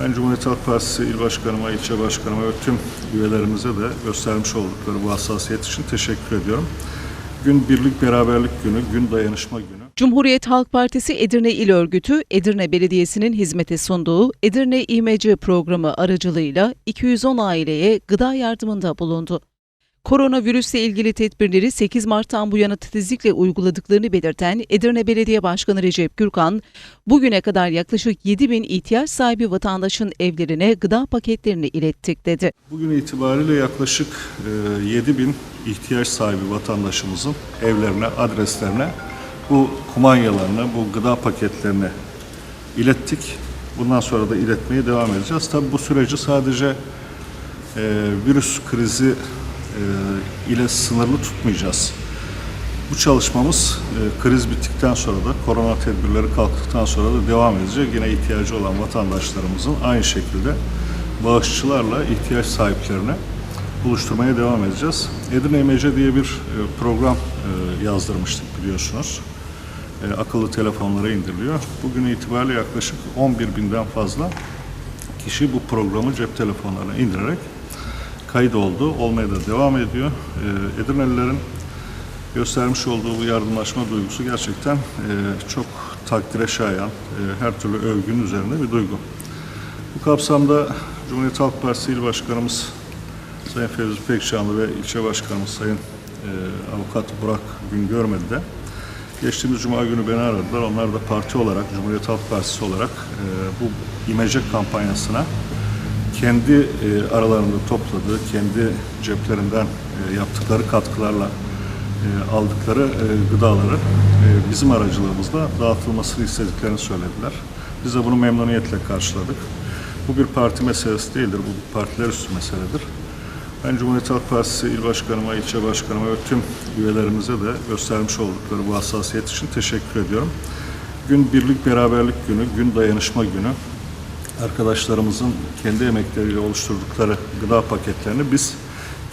Ben Cumhuriyet Halk Partisi İl Başkanıma, ilçe başkanıma ve tüm üyelerimize de göstermiş oldukları bu hassasiyet için teşekkür ediyorum. Gün birlik beraberlik günü, gün dayanışma günü. Cumhuriyet Halk Partisi Edirne İl Örgütü, Edirne Belediyesi'nin hizmete sunduğu Edirne İMC programı aracılığıyla 210 aileye gıda yardımında bulundu. Koronavirüsle ilgili tedbirleri 8 Mart'tan bu yana titizlikle uyguladıklarını belirten Edirne Belediye Başkanı Recep Gürkan, bugüne kadar yaklaşık 7 bin ihtiyaç sahibi vatandaşın evlerine gıda paketlerini ilettik dedi. Bugün itibariyle yaklaşık e, 7 bin ihtiyaç sahibi vatandaşımızın evlerine, adreslerine bu kumanyalarını, bu gıda paketlerini ilettik. Bundan sonra da iletmeye devam edeceğiz. Tabii bu süreci sadece e, virüs krizi e, ile sınırlı tutmayacağız. Bu çalışmamız e, kriz bittikten sonra da korona tedbirleri kalktıktan sonra da devam edecek. Yine ihtiyacı olan vatandaşlarımızın aynı şekilde bağışçılarla ihtiyaç sahiplerine buluşturmaya devam edeceğiz. Edirne İmece diye bir e, program e, yazdırmıştık biliyorsunuz. E, akıllı telefonlara indiriliyor. Bugün itibariyle yaklaşık 11 binden fazla kişi bu programı cep telefonlarına indirerek kayıt oldu. Olmaya da devam ediyor. E, Edirnelilerin göstermiş olduğu bu yardımlaşma duygusu gerçekten e, çok takdire şayan, e, her türlü övgünün üzerine bir duygu. Bu kapsamda Cumhuriyet Halk Partisi İl Başkanımız Sayın Fevzi Pekcanlı ve ilçe başkanımız Sayın e, Avukat Burak Güngörmedi de geçtiğimiz Cuma günü beni aradılar. Onlar da parti olarak, Cumhuriyet Halk Partisi olarak e, bu imece kampanyasına kendi e, aralarında topladığı, kendi ceplerinden e, yaptıkları katkılarla e, aldıkları gıdaları bizim aracılığımızla dağıtılmasını istediklerini söylediler. Biz de bunu memnuniyetle karşıladık. Bu bir parti meselesi değildir, bu partiler üstü meseledir. Ben Cumhuriyet Halk Partisi İl Başkanıma, ilçe başkanıma ve tüm üyelerimize de göstermiş oldukları bu hassasiyet için teşekkür ediyorum. Gün birlik beraberlik günü, gün dayanışma günü. Arkadaşlarımızın kendi emekleriyle oluşturdukları gıda paketlerini biz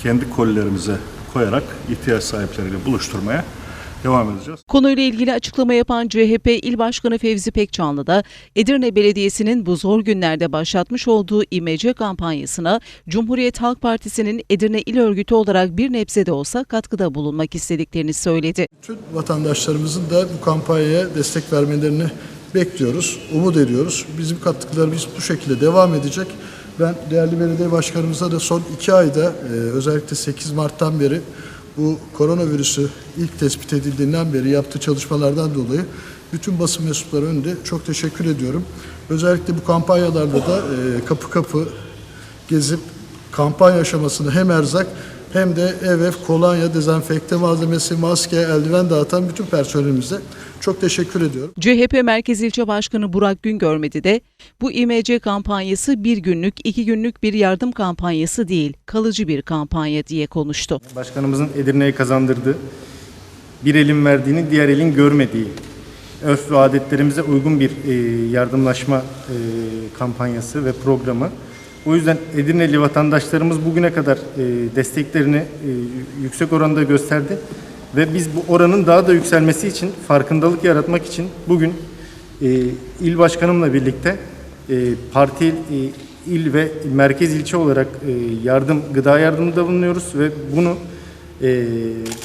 kendi kolilerimize koyarak ihtiyaç sahipleriyle buluşturmaya devam edeceğiz. Konuyla ilgili açıklama yapan CHP İl Başkanı Fevzi Pekcanlı da Edirne Belediyesi'nin bu zor günlerde başlatmış olduğu İMC kampanyasına Cumhuriyet Halk Partisi'nin Edirne İl Örgütü olarak bir nebze de olsa katkıda bulunmak istediklerini söyledi. Tüm vatandaşlarımızın da bu kampanyaya destek vermelerini bekliyoruz, umut ediyoruz. Bizim katkılarımız bu şekilde devam edecek. Ben değerli belediye başkanımıza da son iki ayda e, özellikle 8 Mart'tan beri bu koronavirüsü ilk tespit edildiğinden beri yaptığı çalışmalardan dolayı bütün basın mensupları önünde çok teşekkür ediyorum. Özellikle bu kampanyalarda da e, kapı kapı gezip kampanya aşamasında hem erzak hem de ev ev kolonya, dezenfekte malzemesi, maske, eldiven dağıtan bütün personelimize çok teşekkür ediyorum. CHP Merkez İlçe Başkanı Burak Güngörmedi de bu İMC kampanyası bir günlük, iki günlük bir yardım kampanyası değil, kalıcı bir kampanya diye konuştu. Başkanımızın Edirne'ye kazandırdığı bir elin verdiğini diğer elin görmediği örf ve adetlerimize uygun bir e, yardımlaşma e, kampanyası ve programı. O yüzden Edirneli vatandaşlarımız bugüne kadar e, desteklerini e, yüksek oranda gösterdi. Ve biz bu oranın daha da yükselmesi için farkındalık yaratmak için bugün e, il başkanımla birlikte e, parti e, il ve merkez ilçe olarak e, yardım gıda yardımında bulunuyoruz. Ve bunu e,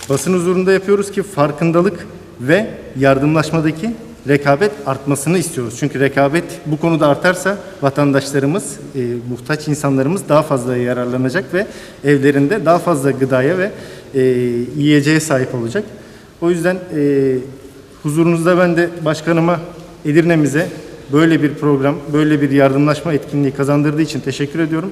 basın huzurunda yapıyoruz ki farkındalık ve yardımlaşmadaki rekabet artmasını istiyoruz. Çünkü rekabet bu konuda artarsa vatandaşlarımız, e, muhtaç insanlarımız daha fazla yararlanacak ve evlerinde daha fazla gıdaya ve e, yiyeceğe sahip olacak. O yüzden e, huzurunuzda ben de başkanıma, Edirne'mize böyle bir program, böyle bir yardımlaşma etkinliği kazandırdığı için teşekkür ediyorum.